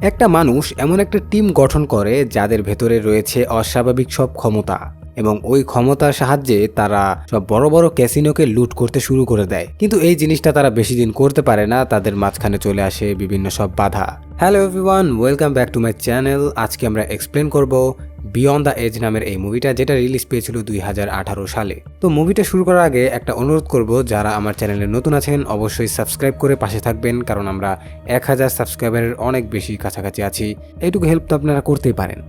একটা মানুষ এমন একটা টিম গঠন করে যাদের ভেতরে রয়েছে অস্বাভাবিক সব ক্ষমতা। এবং ওই ক্ষমতার সাহায্যে তারা সব বড় বড় ক্যাসিনোকে লুট করতে শুরু করে দেয়। কিন্তু এই জিনিসটা তারা বেশি দিন করতে পারে না, তাদের মাঝখানে চলে আসে বিভিন্ন সব বাধা। Hello everyone welcome back to my channel আজকে আমরা এক্সপ্লেন করব বিয়ন্ড দ্য এজ নামের এই মুভিটা যেটা রিলিজ পেয়েছিল দুই হাজার আঠারো সালে। তো মুভিটা শুরু করার আগে একটা অনুরোধ করব, যারা আমার চ্যানেলে নতুন আছেন, অবশ্যই সাবস্ক্রাইব করে পাশে থাকবেন, কারণ আমরা এক হাজার সাবস্ক্রাইবারের অনেক বেশি কাছাকাছি আছি। এইটুকু হেল্প তো আপনারা করতেই পারেন।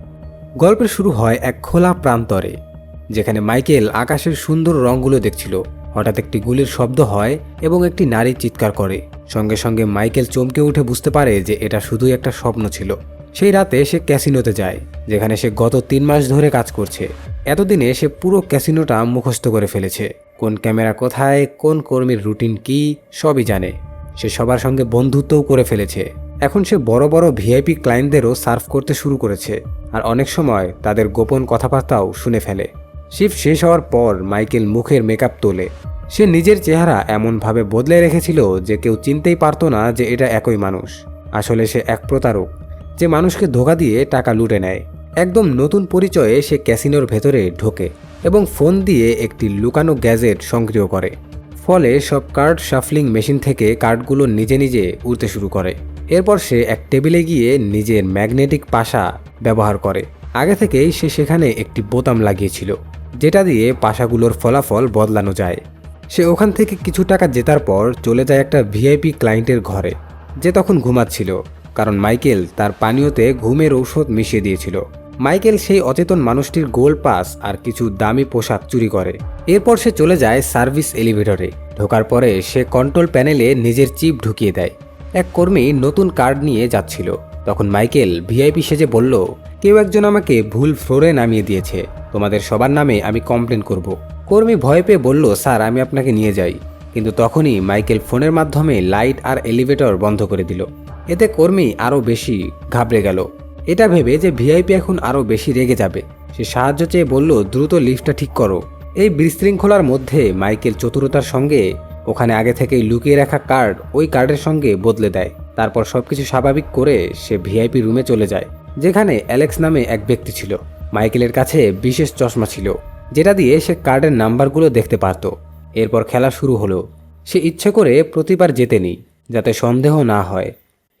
গল্পের শুরু হয় এক খোলা প্রান্তরে। যেখানে মাইকেল আকাশের সুন্দর রঙগুলো দেখছিল। হঠাৎ একটি গুলির শব্দ হয় এবং একটি নারী চিৎকার করে। সঙ্গে সঙ্গে মাইকেল চমকে উঠে বুঝতে পারে যে এটা শুধুই একটা স্বপ্ন ছিল। সেই রাতে সে ক্যাসিনোতে যায়, যেখানে সে গত তিন মাস ধরে কাজ করছে। এতদিনে সে পুরো ক্যাসিনোটা মুখস্থ করে ফেলেছে। কোন ক্যামেরা কোথায়, কোন কর্মীর রুটিন কি, সবই জানে। সে সবার সঙ্গে বন্ধুত্বও করে ফেলেছে। এখন সে বড় বড় ভিআইপি ক্লায়েন্টদেরও সার্ভ করতে শুরু করেছে। আর অনেক সময় তাদের গোপন কথাবার্তাও শুনে ফেলে। শিফট শেষ হওয়ার পর মাইকেল মুখের মেকআপ তোলে। সে নিজের চেহারা এমনভাবে বদলে রেখেছিল যে কেউ চিনতেই পারতো না যে এটা একই মানুষ। আসলে সে এক প্রতারক, যে মানুষকে ধোকা দিয়ে টাকা লুটে নেয়। একদম নতুন পরিচয়ে সে ক্যাসিনোর ভেতরে ঢোকে এবং ফোন দিয়ে একটি লুকানো গ্যাজেট সক্রিয় করে। ফলে সব কার্ড শাফলিং মেশিন থেকে কার্ডগুলো নিজে নিজে উড়তে শুরু করে। এরপর সে এক টেবিলে গিয়ে নিজের ম্যাগনেটিক পাশা ব্যবহার করে। আগে থেকেই সে সেখানে একটি বোতাম লাগিয়েছিল। যেটা দিয়ে পাশাগুলোর ফলাফল বদলানো যায়। সে ওখান থেকে কিছু টাকা জেতার পর চলে যায় একটা ভিআইপি ক্লায়েন্টের ঘরে। যে তখন ঘুমাচ্ছিল, কারণ মাইকেল তার পানীয়তে ঘুমের ঔষধ মিশিয়ে দিয়েছিল। মাইকেল সেই অচেতন মানুষটির গোল পাস আর কিছু দামি পোশাক চুরি করে। এরপর সে চলে যায় সার্ভিস এলিভেটরে। ঢোকার পরে সে কন্ট্রোল প্যানেলে নিজের চিপ ঢুকিয়ে দেয়। এক কর্মী নতুন কার্ড নিয়ে যাচ্ছিল। তখন মাইকেল ভিআইপি সেজে বলল কেউ একজন আমাকে ভুল ফ্লোরে নামিয়ে দিয়েছে। তোমাদের সবার নামে আমি কমপ্লেন করব। কর্মী ভয় পেয়ে বলল, স্যার, আমি আপনাকে নিয়ে যাই। কিন্তু তখনই মাইকেল ফোনের মাধ্যমে লাইট আর এলিভেটর বন্ধ করে দিল। এতে কর্মী আরও বেশি ঘাবড়ে গেল। এটা ভেবে যে ভিআইপি এখন আরও বেশি রেগে যাবে। সে সাহায্য চেয়ে বলল, দ্রুত লিফটটা ঠিক করো। এই বিশৃঙ্খলার মধ্যে মাইকেল চতুরতার সঙ্গে ওখানে আগে থেকেই লুকিয়ে রাখা কার্ড ওই কার্ডের সঙ্গে বদলে দেয়। তারপর সবকিছু স্বাভাবিক করে সে ভিআইপি রুমে চলে যায়। যেখানে অ্যালেক্স নামে এক ব্যক্তি ছিল। মাইকেলের কাছে বিশেষ চশমা ছিল, যেটা দিয়ে সে কার্ডের নাম্বারগুলো দেখতে পারত। এরপর খেলা শুরু হলো। সে ইচ্ছে করে প্রতিবার জেতেনি যাতে সন্দেহ না হয়,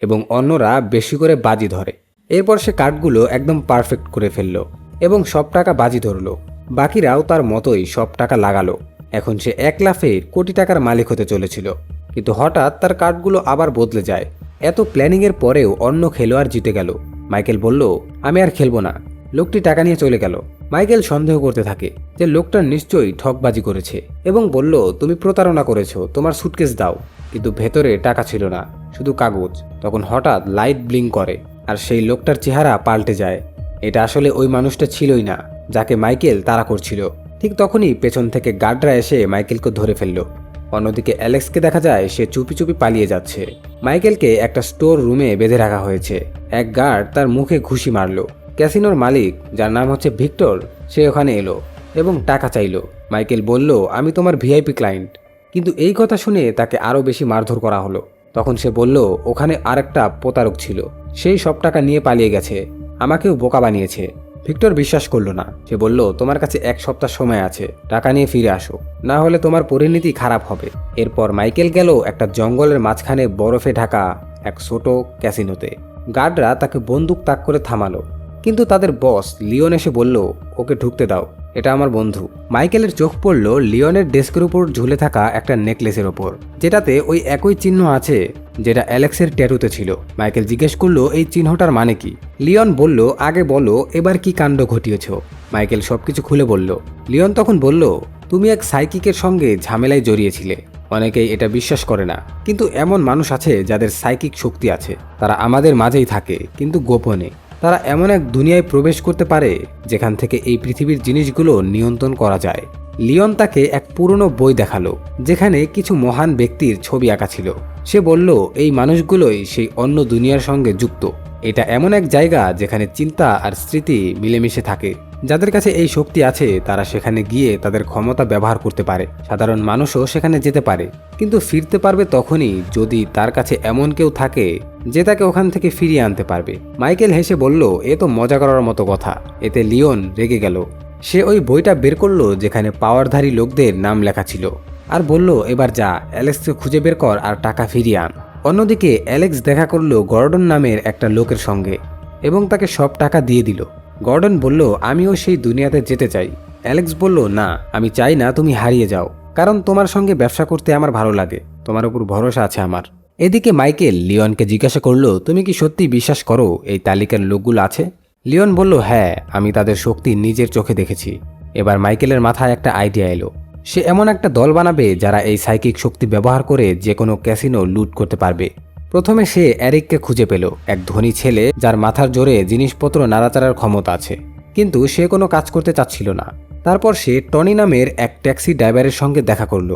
এবং অন্যরা বেশি করে বাজি ধরে। এরপর সে কার্ডগুলো একদম পারফেক্ট করে ফেলল এবং সব টাকা বাজি ধরলো। বাকিরাও তার মতোই সব টাকা লাগালো। এখন সে এক লাফে কোটি টাকার মালিক হতে চলেছিল। কিন্তু হঠাৎ তার কার্ডগুলো আবার বদলে যায়। এত প্ল্যানিংয়ের পরেও অন্য খেলোয়াড় জিতে গেল। মাইকেল বলল, আমি আর খেলব না। লোকটি টাকা নিয়ে চলে গেল। মাইকেল সন্দেহ করতে থাকে যে লোকটা নিশ্চয়ই ঠকবাজি করেছে এবং বলল, তুমি প্রতারণা করেছ, তোমার সুটকেস দাও। কিন্তু ভেতরে টাকা ছিল না, শুধু কাগজ। তখন হঠাৎ লাইট ব্লিং করে আর সেই লোকটার চেহারা পাল্টে যায়। এটা আসলে ওই মানুষটা ছিলই না, যাকে মাইকেল তাড়া করছিল। ঠিক তখনই পেছন থেকে গার্ডরা এসে মাইকেলকে ধরে ফেলল। অন্যদিকে অ্যালেক্সকে দেখা যায় সে চুপি চুপি পালিয়ে যাচ্ছে। মাইকেলকে একটা স্টোর রুমে বেঁধে রাখা হয়েছে। এক গার্ড তার মুখে ঘুষি মারলো। ক্যাসিনোর মালিক, যার নাম হচ্ছে ভিক্টর, সে ওখানে এলো এবং টাকা চাইলো। মাইকেল বলল, আমি তোমার ভিআইপি ক্লায়েন্ট। কিন্তু এই কথা শুনে তাকে আরও বেশি মারধর করা হলো। তখন সে বলল, ওখানে আরেকটা প্রতারক ছিল। সেই সব টাকা নিয়ে পালিয়ে গেছে। আমাকেও বোকা বানিয়েছে। ভিক্টর বিশ্বাস করল না। সে বলল, তোমার কাছে এক সপ্তাহ সময় আছে, টাকা নিয়ে ফিরে আসো। না হলে তোমার পরিণতি খারাপ হবে। এরপর মাইকেল গেল একটা জঙ্গলের মাঝখানে বরফে ঢাকা এক ছোট ক্যাসিনোতে। গার্ডরা তাকে বন্দুক তাক করে থামালো। কিন্তু তাদের বস লিওন এসে বলল, ওকে ঢুকতে দাও, এটা আমার বন্ধু। মাইকেলের চোখ পড়ল লিওনের ডেস্কের উপর ঝুলে থাকা একটা নেকলেসের ওপর, যেটাতে ওই একই চিহ্ন আছে যেটা অ্যালেক্সের ট্যাটুতে ছিল। মাইকেল জিজ্ঞেস করল, এই চিহ্নটার মানে কি? লিওন বলল, আগে বলো, এবার কি কাণ্ড ঘটিয়েছ? মাইকেল সবকিছু খুলে বলল। লিওন তখন বলল, তুমি এক সাইকিকের সঙ্গে ঝামেলায় জড়িয়েছিলে। অনেকেই এটা বিশ্বাস করে না। কিন্তু এমন মানুষ আছে যাদের সাইকিক শক্তি আছে। তারা আমাদের মাঝেই থাকে, কিন্তু গোপনে। তারা এমন এক দুনিয়ায় প্রবেশ করতে পারে, যেখান থেকে এই পৃথিবীর জিনিসগুলো নিয়ন্ত্রণ করা যায়। লিওন তাকে এক পুরনো বই দেখাল, যেখানে কিছু মহান ব্যক্তির ছবি আঁকা ছিল। সে বলল, এই মানুষগুলোই সেই অন্য দুনিয়ার সঙ্গে যুক্ত। এটা এমন এক জায়গা যেখানে চিন্তা আর স্মৃতি মিলেমিশে থাকে। যাদের কাছে এই শক্তি আছে, তারা সেখানে গিয়ে তাদের ক্ষমতা ব্যবহার করতে পারে। সাধারণ মানুষও সেখানে যেতে পারে। কিন্তু ফিরতে পারবে তখনই যদি তার কাছে এমন কেউ থাকে যে তাকে ওখান থেকে ফিরিয়ে আনতে পারবে। মাইকেল হেসে বলল, এ তো মজা করার মতো কথা। এতে লিওন রেগে গেল। সে ওই বইটা বের করল যেখানে পাওয়ারধারী লোকদের নাম লেখা ছিল। আর বলল, এবার যা, অ্যালেক্সকে খুঁজে বের কর আর টাকা ফিরিয়ে আন। অন্যদিকে অ্যালেক্স দেখা করল গর্ডন নামের একটা লোকের সঙ্গে এবং তাকে সব টাকা দিয়ে দিল। গর্ডন বলল, আমিও সেই দুনিয়াতে যেতে চাই। অ্যালেক্স বলল, না, আমি চাই না তুমি হারিয়ে যাও, কারণ তোমার সঙ্গে ব্যবসা করতে আমার ভালো লাগে, তোমার উপর ভরসা আছে আমার। এদিকে মাইকেল লিওনকে জিজ্ঞাসা করল, তুমি কি সত্যি বিশ্বাস করো এই তালিকার লোকগুলো আছে? লিওন বলল হ্যাঁ আমি তাদের শক্তি নিজের চোখে দেখেছি। এবার মাইকেলের মাথায় একটা আইডিয়া এলো। সে এমন একটা দল বানাবে যারা এই সাইকিক শক্তি ব্যবহার করে যে কোনো ক্যাসিনো লুট করতে পারবে। প্রথমে সে অ্যারিককে খুঁজে পেল, এক ধনী ছেলে যার মাথার জোরে জিনিসপত্র নাড়াচাড়ার ক্ষমতা আছে। কিন্তু সে কোনো কাজ করতে চাচ্ছিল না। তারপর সে টনি নামের এক ট্যাক্সি ড্রাইভারের সঙ্গে দেখা করল,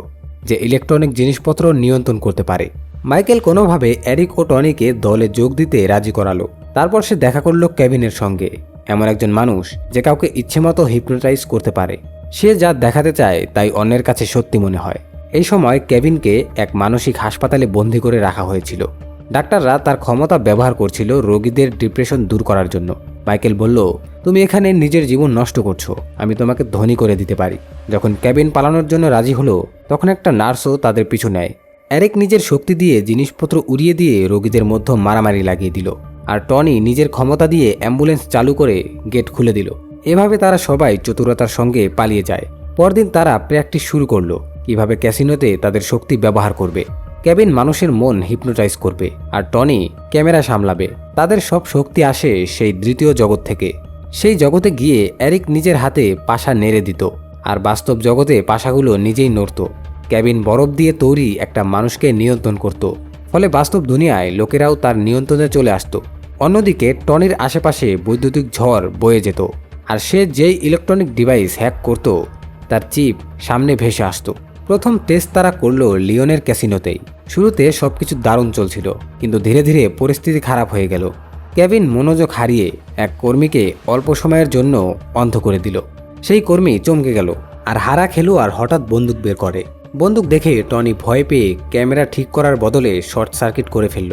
যে ইলেকট্রনিক জিনিসপত্র নিয়ন্ত্রণ করতে পারে। মাইকেল কোনোভাবে অ্যারিক ও টনিকে দলে যোগ দিতে রাজি করালো। তারপর সে দেখা করল কেভিনের সঙ্গে, এমন একজন মানুষ যে কাউকে ইচ্ছেমতো হিপনোটাইজ করতে পারে। সে যা দেখাতে চায় তাই অন্যের কাছে সত্যি মনে হয়। এই সময় কেভিনকে এক মানসিক হাসপাতালে বন্দি করে রাখা হয়েছিল। ডাক্তাররা তার ক্ষমতা ব্যবহার করছিল রোগীদের ডিপ্রেশন দূর করার জন্য। মাইকেল বলল, তুমি এখানে নিজের জীবন নষ্ট করছ। আমি তোমাকে ধনী করে দিতে পারি। যখন ক্যাবিন পালানোর জন্য রাজি হলো, তখন একটা নার্সও তাদের পিছু নেয়। অ্যারিক নিজের শক্তি দিয়ে জিনিসপত্র উড়িয়ে দিয়ে রোগীদের মধ্যে মারামারি লাগিয়ে দিল। আর টনি নিজের ক্ষমতা দিয়ে অ্যাম্বুলেন্স চালু করে গেট খুলে দিল। এভাবে তারা সবাই চতুরতার সঙ্গে পালিয়ে যায়। পরদিন তারা প্র্যাকটিস শুরু করল, কীভাবে ক্যাসিনোতে তাদের শক্তি ব্যবহার করবে। কেবিন মানুষের মন হিপনোটাইজ করবে, আর টনি ক্যামেরা সামলাবে। তাদের সব শক্তি আসে সেই দ্বিতীয় জগৎ থেকে। সেই জগতে গিয়ে এরিক নিজের হাতে পাশা নেড়ে দিত, আর বাস্তব জগতে পাশাগুলো নিজেই নড়ত। ক্যাবিন বরফ দিয়ে তৈরি একটা মানুষকে নিয়ন্ত্রণ করত, ফলে বাস্তব দুনিয়ায় লোকেরাও তার নিয়ন্ত্রণে চলে আসতো। অন্যদিকে টনির আশেপাশে বৈদ্যুতিক ঝড় বয়ে যেত। আর সে যেই ইলেকট্রনিক ডিভাইস হ্যাক করত, তার চিপ সামনে ভেসে আসতো। প্রথম টেস্ট তারা করল লিওনের ক্যাসিনোতেই। শুরুতে সবকিছু দারুণ চলছিল, কিন্তু ধীরে ধীরে পরিস্থিতি খারাপ হয়ে গেল। কেভিন মনোযোগ হারিয়ে এক কর্মীকে অল্প সময়ের জন্য অন্ধ করে দিল। সেই কর্মী চমকে গেল, আর হারা খেলোয়াড় হঠাৎ বন্দুক বের করে। বন্দুক দেখে টনি ভয় পেয়ে ক্যামেরা ঠিক করার বদলে শর্ট সার্কিট করে ফেলল।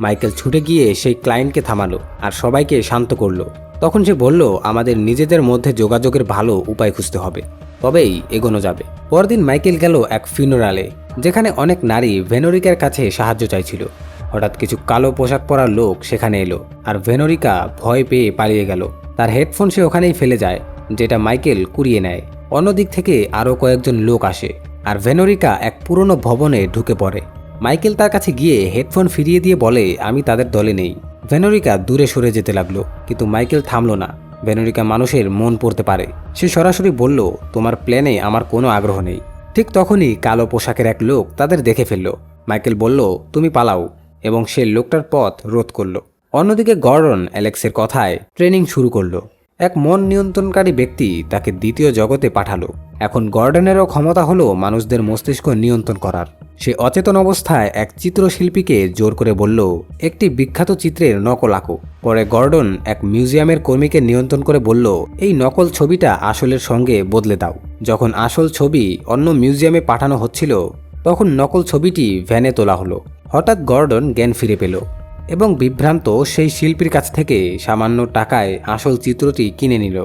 মাইকেল ছুটে গিয়ে সেই ক্লায়েন্টকে থামালো, আর সবাইকে শান্ত করল। তখন সে বলল, আমাদের নিজেদের মধ্যে যোগাযোগের ভালো উপায় খুঁজতে হবে। তবেই এগোনো যাবে। পরদিন মাইকেল গেল এক ফিনোরালে যেখানে অনেক নারী ভেনোরিকার কাছে সাহায্য চাইছিল। হঠাৎ কিছু কালো পোশাক পরা লোক সেখানে এলো, আর ভেনোরিকা ভয় পেয়ে পালিয়ে গেল। তার হেডফোন সে ওখানেই ফেলে যায়, যেটা মাইকেল কুড়িয়ে নেয়। অন্যদিক থেকে আরও কয়েকজন লোক আসে, আর ভেনোরিকা এক পুরনো ভবনে ঢুকে পড়ে। মাইকেল তার কাছে গিয়ে হেডফোন ফিরিয়ে দিয়ে বলে, আমি তাদের দলে নেই। ভেনোরিকা দূরে সরে যেতে লাগল, কিন্তু মাইকেল থামলো না। ভেনোরিকা মানুষের মন পড়তে পারে। সে সরাসরি বলল, তোমার প্ল্যানে আমার কোনো আগ্রহ নেই। ঠিক তখনই কালো পোশাকের এক লোক তাদের দেখে ফেলল। মাইকেল বলল, তুমি পালাও। এবং সে লোকটার পথ রোধ করল। অন্যদিকে গর্ডন অ্যালেক্সের কথায় ট্রেনিং শুরু করল। এক মন নিয়ন্ত্রণকারী ব্যক্তি তাকে দ্বিতীয় জগতে পাঠালো। এখন গর্ডনেরও ক্ষমতা হলো মানুষদের মস্তিষ্ক নিয়ন্ত্রণ করার। সে অচেতন অবস্থায় এক চিত্রশিল্পীকে জোর করে বলল, একটি বিখ্যাত চিত্রের নকল আঁকো। পরে গর্ডন এক মিউজিয়ামের কর্মীকে নিয়ন্ত্রণ করে বলল, এই নকল ছবিটা আসলের সঙ্গে বদলে দাও। যখন আসল ছবি অন্য মিউজিয়ামে পাঠানো হচ্ছিল, তখন নকল ছবিটি ভ্যানে তোলা হলো। হঠাৎ গর্ডন জ্ঞান ফিরে পেল এবং বিভ্রান্ত সেই শিল্পীর কাছ থেকে সামান্য টাকায় আসল চিত্রটি কিনে নিল।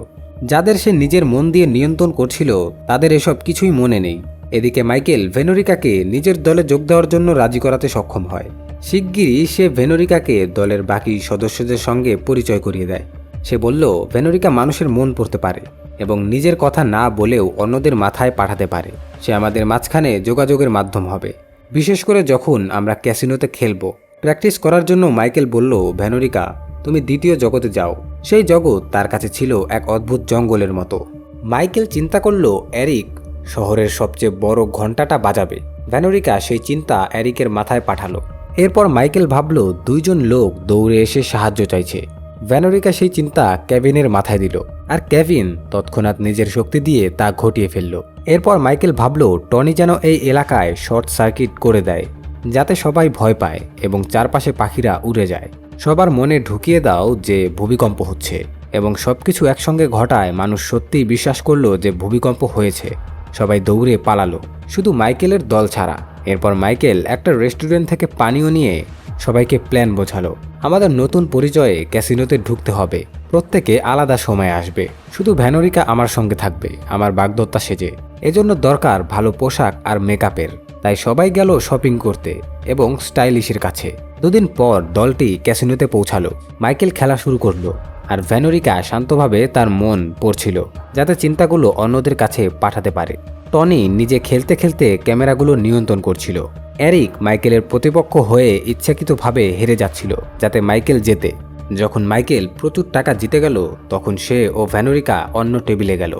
যাদের সে নিজের মন দিয়ে নিয়ন্ত্রণ করছিল, তাদের এসব কিছুই মনে নেই। এদিকে মাইকেল ভেনোরিকাকে নিজের দলে যোগ দেওয়ার জন্য রাজি করাতে সক্ষম হয়। শিগগিরই সে ভেনোরিকাকে দলের বাকি সদস্যদের সঙ্গে পরিচয় করিয়ে দেয়। সে বলল, ভেনোরিকা মানুষের মন পড়তে পারে এবং নিজের কথা না বলেও অন্যদের মাথায় পাঠাতে পারে। সে আমাদের মাঝখানে যোগাযোগের মাধ্যম হবে। বিশেষ করে যখন আমরা ক্যাসিনোতে খেলব। প্র্যাকটিস করার জন্য মাইকেল বলল ভ্যানোরিকা তুমি দ্বিতীয় জগতে যাও। সেই জগৎ তার কাছে ছিল এক অদ্ভুত জঙ্গলের মতো। মাইকেল চিন্তা করল, এরিক শহরের সবচেয়ে বড় ঘন্টাটা বাজাবে। ভ্যানোরিকা সেই চিন্তা এরিকের মাথায় পাঠালো। এরপর মাইকেল ভাবল, দুইজন লোক দৌড়ে এসে সাহায্য চাইছে। ভ্যানোরিকা সেই চিন্তা কেভিনের মাথায় দিল আর কেভিন তৎক্ষণাৎ নিজের শক্তি দিয়ে তা ঘটিয়ে ফেলল। এরপর মাইকেল ভাবল, টনি যেন এই এলাকায় শর্ট সার্কিট করে দেয়। যাতে সবাই ভয় পায় এবং চারপাশে পাখিরা উড়ে যায়। সবার মনে ঢুকিয়ে দাও যে ভূমিকম্প হচ্ছে এবং সবকিছু একসঙ্গে ঘটায় মানুষ সত্যিই বিশ্বাস করল যে ভূমিকম্প হয়েছে। সবাই দৌড়ে পালালো। শুধু মাইকেলের দল ছাড়া। এরপর মাইকেল একটা রেস্টুরেন্ট থেকে পানীয় নিয়ে সবাইকে প্ল্যান বোঝালো। আমাদের নতুন পরিচয়ে ক্যাসিনোতে ঢুকতে হবে। প্রত্যেকে আলাদা সময় আসবে। শুধু ভ্যানোরিকা আমার সঙ্গে থাকবে। আমার বাগদত্তা সেজে। এজন্য দরকার ভালো পোশাক আর মেকআপের। তাই সবাই গেল শপিং করতে এবং স্টাইলিশের কাছে। দুদিন পর দলটি ক্যাসিনোতে পৌঁছালো। মাইকেল খেলা শুরু করল আর ভ্যানোরিকা শান্তভাবে তার মন পড়ছিল যাতে চিন্তাগুলো অন্যদের কাছে পাঠাতে পারে। টনি নিজে খেলতে খেলতে ক্যামেরাগুলো নিয়ন্ত্রণ করছিল। এরিক মাইকেলের প্রতিপক্ষ হয়ে ইচ্ছাকৃতভাবে হেরে যাচ্ছিল যাতে মাইকেল জেতে। যখন মাইকেল প্রচুর টাকা জিতে গেল, তখন সে ও ভ্যানোরিকা অন্য টেবিলে গেল।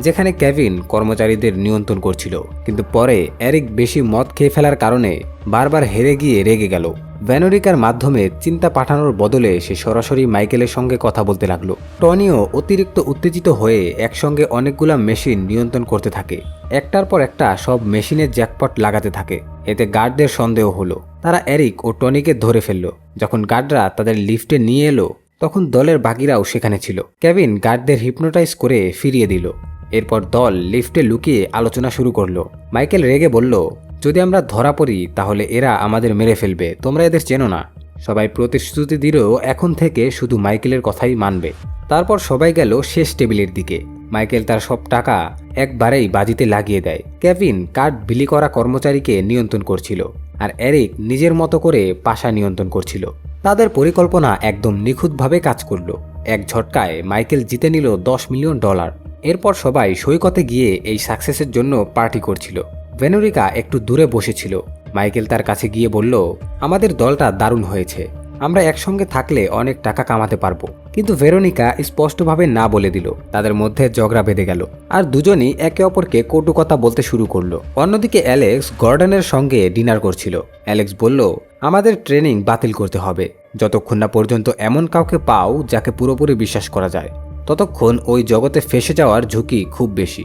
যেখানে কেভিন কর্মচারীদের নিয়ন্ত্রণ করছিল। কিন্তু পরে এরিক বেশি মদ খেয়ে ফেলার কারণে বারবার হেরে গিয়ে রেগে গেল। ভ্যানোরিকার মাধ্যমে চিন্তা পাঠানোর বদলে সে সরাসরি মাইকেলের সঙ্গে কথা বলতে লাগল। টনিও অতিরিক্ত উত্তেজিত হয়ে একসঙ্গে অনেকগুলা মেশিন নিয়ন্ত্রণ করতে থাকে। একটার পর একটা সব মেশিনের জ্যাকপট লাগাতে থাকে। এতে গার্ডদের সন্দেহ হলো। তারা এরিক ও টনিকে ধরে ফেলল। যখন গার্ডরা তাদের লিফটে নিয়ে এলো, তখন দলের বাকিরাও সেখানে ছিল। কেভিন গার্ডদের হিপনোটাইজ করে ফিরিয়ে দিল। এরপর দল লিফটে লুকিয়ে আলোচনা শুরু করল। মাইকেল রেগে বলল, যদি আমরা ধরা পড়ি, তাহলে এরা আমাদের মেরে ফেলবে। তোমরা এদের চেনো না। সবাই প্রতিশ্রুতি দিলেও এখন থেকে শুধু মাইকেলের কথাই মানবে। তারপর সবাই গেল শেষ টেবিলের দিকে। মাইকেল তার সব টাকা একবারেই বাজিতে লাগিয়ে দেয়। কেভিন কার্ড বিলি করা কর্মচারীকে নিয়ন্ত্রণ করছিল আর এরিক নিজের মতো করে পাশা নিয়ন্ত্রণ করছিল। তাদের পরিকল্পনা একদম নিখুঁতভাবে কাজ করল। এক ঝটকায় মাইকেল জিতে নিল দশ মিলিয়ন ডলার। এরপর সবাই সৈকতে গিয়ে এই সাকসেসের জন্য পার্টি করছিল। ভেনোরিকা একটু দূরে বসেছিল। মাইকেল তার কাছে গিয়ে বলল, আমাদের দলটা দারুণ হয়েছে। আমরা একসঙ্গে থাকলে অনেক টাকা কামাতে পারব। কিন্তু ভেরোনিকা স্পষ্টভাবে না বলে দিল। তাদের মধ্যে ঝগড়া বেঁধে গেল আর দুজনই একে অপরকে কটু কথা বলতে শুরু করল। অন্যদিকে অ্যালেক্স গর্ডনের সঙ্গে ডিনার করছিল। অ্যালেক্স বলল, আমাদের ট্রেনিং বাতিল করতে হবে। যতক্ষণ না পর্যন্ত এমন কাউকে পাও যাকে পুরোপুরি বিশ্বাস করা যায়। ততক্ষণ ওই জগতে ফেসে যাওয়ার ঝুঁকি খুব বেশি।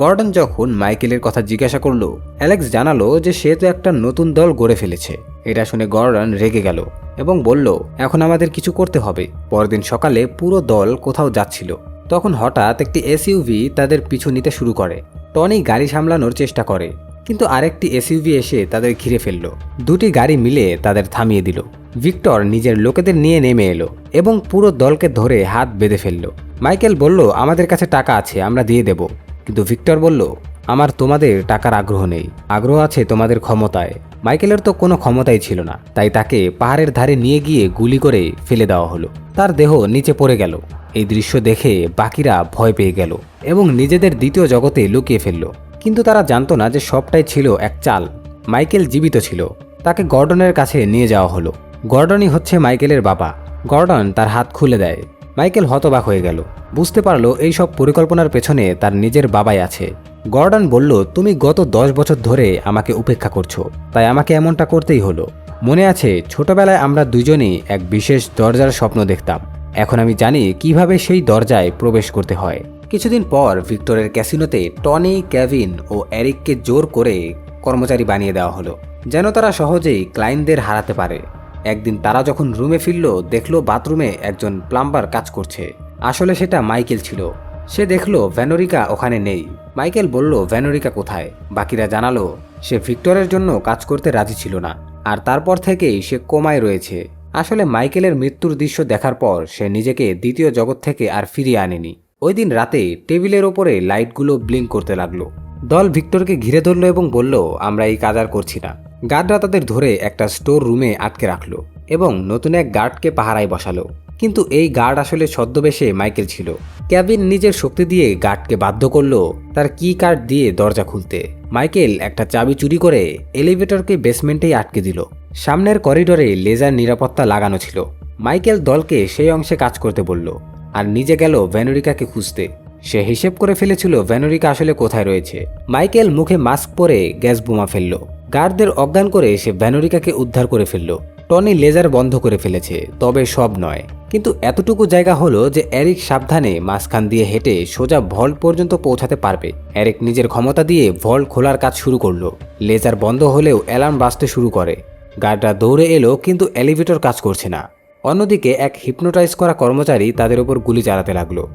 গর্ডন যখন মাইকেলের কথা জিজ্ঞাসা করল, অ্যালেক্স জানালো যে সে তো একটা নতুন দল গড়ে ফেলেছে। এটা শুনে গর্ডন রেগে গেল এবং বলল, এখন আমাদের কিছু করতে হবে। পরদিন সকালে পুরো দল কোথাও যাচ্ছিল। তখন হঠাৎ একটি এসইউভি তাদের পিছু নিতে শুরু করে। টনি গাড়ি সামলানোর চেষ্টা করে, কিন্তু আরেকটি এসইউভি এসে তাদের ঘিরে ফেলল। দুটি গাড়ি মিলে তাদের থামিয়ে দিল। ভিক্টর নিজের লোকেদের নিয়ে নেমে এলো এবং পুরো দলকে ধরে হাত বেঁধে ফেলল। মাইকেল বলল, আমাদের কাছে টাকা আছে, আমরা দিয়ে দেব। কিন্তু ভিক্টর বলল, আমার তোমাদের টাকার আগ্রহ নেই। আগ্রহ আছে তোমাদের ক্ষমতায়। মাইকেলের তো কোনো ক্ষমতাই ছিল না, তাই তাকে পাহাড়ের ধারে নিয়ে গিয়ে গুলি করে ফেলে দেওয়া হলো। তার দেহ নিচে পড়ে গেল। এই দৃশ্য দেখে বাকিরা ভয় পেয়ে গেল এবং নিজেদের দ্বিতীয় জগতে লুকিয়ে ফেলল। কিন্তু তারা জানতো না যে সবটাই ছিল এক চাল। মাইকেল জীবিত ছিল। তাকে গর্ডনের কাছে নিয়ে যাওয়া হলো। গর্ডনই হচ্ছে মাইকেলের বাবা। গর্ডন তার হাত খুলে দেয়। মাইকেল হতবাক হয়ে গেল। বুঝতে পারল এই সব পরিকল্পনার পেছনে তার নিজের বাবাই আছে। গর্ডন বলল, তুমি গত দশ বছর ধরে আমাকে উপেক্ষা করছ। তাই আমাকে এমনটা করতেই হলো। মনে আছে, ছোটবেলায় আমরা দুজনেই এক বিশেষ দরজার স্বপ্ন দেখতাম। এখন আমি জানি কীভাবে সেই দরজায় প্রবেশ করতে হয়। কিছুদিন পর ভিক্টরের ক্যাসিনোতে টনি, ক্যাভিন ও এরিককে জোর করে কর্মচারী বানিয়ে দেওয়া হলো, যেন তারা সহজেই ক্লায়েন্টদের হারাতে পারে। একদিন তারা যখন রুমে ফিরল, দেখল বাথরুমে একজন প্লাম্বার কাজ করছে। আসলে সেটা মাইকেল ছিল। সে দেখল ভ্যানোরিকা ওখানে নেই। মাইকেল বলল, ভ্যানোরিকা কোথায়? বাকিরা জানালো, সে ভিক্টরের জন্য কাজ করতে রাজি ছিল না। আর তারপর থেকেই সে কোমায় রয়েছে। আসলে মাইকেলের মৃত্যুর দৃশ্য দেখার পর সে নিজেকে দ্বিতীয় জগৎ থেকে আর ফিরিয়ে আনেনি। ওই দিন রাতে টেবিলের ওপরে লাইটগুলো ব্লিঙ্ক করতে লাগল। দল ভিক্টরকে ঘিরে ধরলো এবং বলল, আমরা এই কাজ আর করছি না। গার্ডরা তাদের ধরে একটা স্টোর রুমে আটকে রাখল এবং নতুন এক গার্ডকে পাহারায় বসালো। কিন্তু এই গার্ড আসলে ছদ্মবেশে মাইকেল ছিল। ক্যাবিন নিজের শক্তি দিয়ে গার্ডকে বাধ্য করল তার কি কার্ড দিয়ে দরজা খুলতে। মাইকেল একটা চাবি চুরি করে এলিভেটরকে বেসমেন্টেই আটকে দিল। সামনের করিডোরে লেজার নিরাপত্তা লাগানো ছিল। মাইকেল দলকে সেই অংশে কাজ করতে বলল, আর নিজে গেল ভ্যানোরিকাকে খুঁজতে। সে হিসেব করে ফেলেছিল ভ্যানোরিকা আসলে কোথায় রয়েছে। মাইকেল মুখে মাস্ক পরে গ্যাস বোমা ফেলল। গার্ডদের অজ্ঞান করে সে ভ্যানোরিকাকে উদ্ধার করে ফেলল। টনি লেজার বন্ধ করে ফেলেছে, তবে সব নয়। কিন্তু এতটুকু জায়গা হলো যে এরিক সাবধানে মাঝখান দিয়ে হেঁটে সোজা ভল্ট পর্যন্ত পৌঁছাতে পারবে। এরিক নিজের ক্ষমতা দিয়ে ভল্ট খোলার কাজ শুরু করল। লেজার বন্ধ হলেও অ্যালার্ম বাজতে শুরু করে। গার্ডরা দৌড়ে এলো, কিন্তু এলিভেটর কাজ করছে না। অন্যদিকে এক হিপনোটাইজ করা কর্মচারী তাদের ওপর গুলি চালাতে লাগল।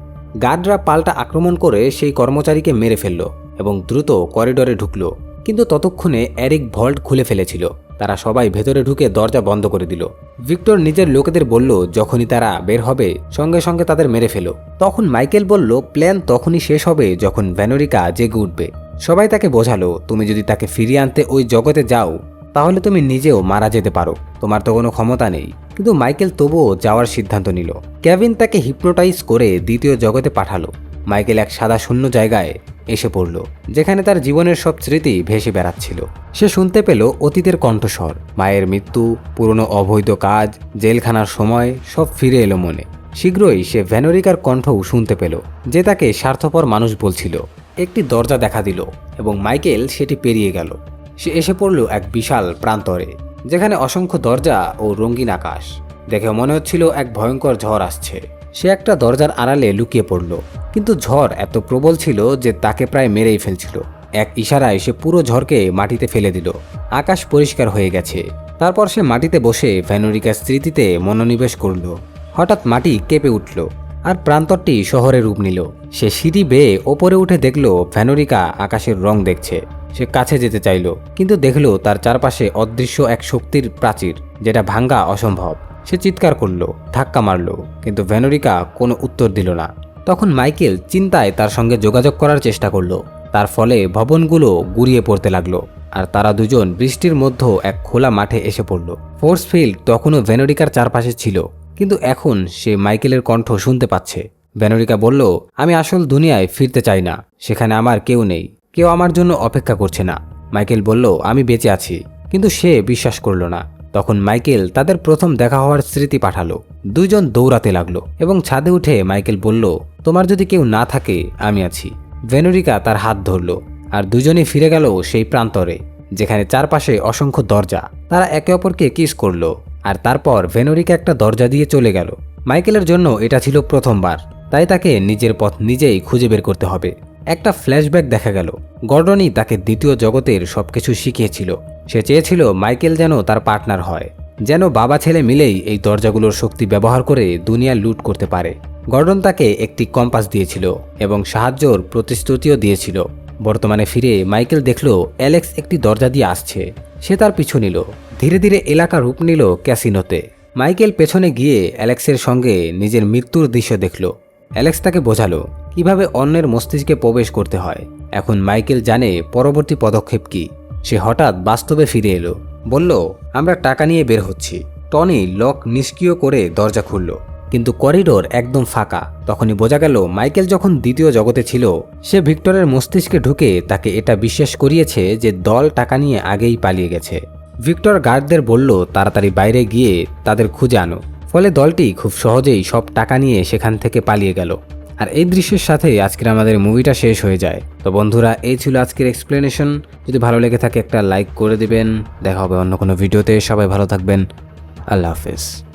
গার্ডরা পাল্টা আক্রমণ করে সেই কর্মচারীকে মেরে ফেলল এবং দ্রুত করিডোরে ঢুকলো। কিন্তু ততক্ষণে এরিক ভল্ট খুলে ফেলেছিল। তারা সবাই ভেতরে ঢুকে দরজা বন্ধ করে দিল। ভিক্টর নিজের লোকেদের বলল, যখনই তারা বের হবে, সঙ্গে সঙ্গে তাদের মেরে ফেলো। তখন মাইকেল বলল, প্ল্যান তখনই শেষ হবে যখন ভ্যানোরিকা জেগে উঠবে। সবাই তাকে বোঝালো, তুমি যদি তাকে ফিরিয়ে আনতে ওই জগতে যাও, তাহলে তুমি নিজেও মারা যেতে পারো। তোমার তো কোনো ক্ষমতা নেই। কিন্তু মাইকেল তবুও যাওয়ার সিদ্ধান্ত নিল। কেভিন তাকে হিপনোটাইজ করে দ্বিতীয় জগতে পাঠালো। মাইকেল এক সাদা শূন্য জায়গায় এসে পড়ল, যেখানে তার জীবনের সব স্মৃতি ভেসে বেড়াচ্ছিল। সে শুনতে পেল অতীতের কণ্ঠস্বর। মায়ের মৃত্যু, পুরনো অবৈধ কাজ, জেলখানার সময়, সব ফিরে এলো মনে। শীঘ্রই সে ভ্যানোরিকার কণ্ঠও শুনতে পেল, যে তাকে স্বার্থপর মানুষ বলছিল। একটি দরজা দেখা দিল এবং মাইকেল সেটি পেরিয়ে গেল। সে এসে পড়ল এক বিশাল প্রান্তরে। যেখানে অসংখ্য দরজা ও রঙিন আকাশ। দেখে মনে হচ্ছিল এক ভয়ঙ্কর ঝড় আসছে। সে একটা দরজার আড়ালে লুকিয়ে পড়ল। কিন্তু ঝড় এত প্রবল ছিল যে তাকে প্রায় মেরেই ফেলছিল। এক ইশারায় সে পুরো ঝড়কে মাটিতে ফেলে দিল। আকাশ পরিষ্কার হয়ে গেছে। তারপর সে মাটিতে বসে ভ্যানোরিকার স্মৃতিতে মনোনিবেশ করল। হঠাৎ মাটি কেঁপে উঠল আর প্রান্তরটি শহরে রূপ নিল। সে সিঁড়ি বেয়ে ওপরে উঠে দেখল ভ্যানোরিকা আকাশের রং দেখছে। সে কাছে যেতে চাইল, কিন্তু দেখল তার চারপাশে অদৃশ্য এক শক্তির প্রাচীর, যেটা ভাঙ্গা অসম্ভব। সে চিৎকার করল, ধাক্কা মারল, কিন্তু ভ্যানোরিকা কোনো উত্তর দিল না। তখন মাইকেল চিন্তায় তার সঙ্গে যোগাযোগ করার চেষ্টা করল। তার ফলে ভবনগুলো গুড়িয়ে পড়তে লাগল, আর তারা দুজন বৃষ্টির মধ্যে এক খোলা মাঠে এসে পড়ল। ফোর্স ফিল্ড তখনও ভ্যানোরিকার চারপাশে ছিল, কিন্তু এখন সে মাইকেলের কণ্ঠ শুনতে পাচ্ছে। ভ্যানোরিকা বলল, আমি আসল দুনিয়ায় ফিরতে চাই না, সেখানে আমার কেউ নেই। কেউ আমার জন্য অপেক্ষা করছে না। মাইকেল বলল, আমি বেঁচে আছি। কিন্তু সে বিশ্বাস করল না। তখন মাইকেল তাদের প্রথম দেখা হওয়ার স্মৃতি পাঠালো। দুইজন দৌড়াতে লাগল এবং ছাদে উঠে মাইকেল বলল, তোমার যদি কেউ না থাকে, আমি আছি। ভেনোরিকা তার হাত ধরল আর দুজনেই ফিরে গেল সেই প্রান্তরে, যেখানে চারপাশে অসংখ্য দরজা। তারা একে অপরকে কিস করল আর তারপর ভেনোরিকা একটা দরজা দিয়ে চলে গেল। মাইকেলের জন্য এটা ছিল প্রথমবার। তাই তাকে নিজের পথ নিজেই খুঁজে বের করতে হবে। একটা ফ্ল্যাশব্যাক দেখা গেল। গর্ডনই তাকে দ্বিতীয় জগতের সবকিছু শিখিয়েছিল। সে চেয়েছিল মাইকেল যেন তার পার্টনার হয়, যেন বাবা ছেলে মিলেই এই দরজাগুলোর শক্তি ব্যবহার করে দুনিয়া লুট করতে পারে। গর্ডন তাকে একটি কম্পাস দিয়েছিল এবং সাহায্যর প্রতিশ্রুতিও দিয়েছিল। বর্তমানে ফিরে মাইকেল দেখল অ্যালেক্স একটি দরজা দিয়ে আসছে। সে তার পিছু নিল। ধীরে ধীরে এলাকা রূপ নিল ক্যাসিনোতে। মাইকেল পেছনে গিয়ে অ্যালেক্সের সঙ্গে নিজের মৃত্যুর দৃশ্য দেখল। অ্যালেক্স তাকে বোঝালো কীভাবে অন্যের মস্তিষ্কে প্রবেশ করতে হয়? এখন মাইকেল জানে পরবর্তী পদক্ষেপ কি। সে হঠাৎ বাস্তবে ফিরে এলো। বলল, আমরা টাকা নিয়ে বের হচ্ছি। টনি লক নিষ্ক্রিয় করে দরজা খুলল। কিন্তু করিডোর একদম ফাঁকা। তখনই বোঝা গেল, মাইকেল যখন দ্বিতীয় জগতে ছিল, সে ভিক্টরের মস্তিষ্কে ঢুকে তাকে এটা বিশ্বাস করিয়েছে যে দল টাকা নিয়ে আগেই পালিয়ে গেছে। ভিক্টর গার্ডদের বলল, তাড়াতাড়ি বাইরে গিয়ে তাদের খুঁজে আনো। ফলে দলটি খুব সহজেই সব টাকা নিয়ে সেখান থেকে পালিয়ে গেল। আর এই দৃশ্যের সাথেই আজকের আমাদের মুভিটা শেষ হয়ে যায়। তো বন্ধুরা, এই ছিল আজকের এক্সপ্লেনেশন যদি ভালো লেগে থাকে একটা লাইক করে দিবেন। দেখা হবে অন্য কোনো ভিডিওতে। সবাই ভালো থাকবেন। আল্লাহ হাফেজ।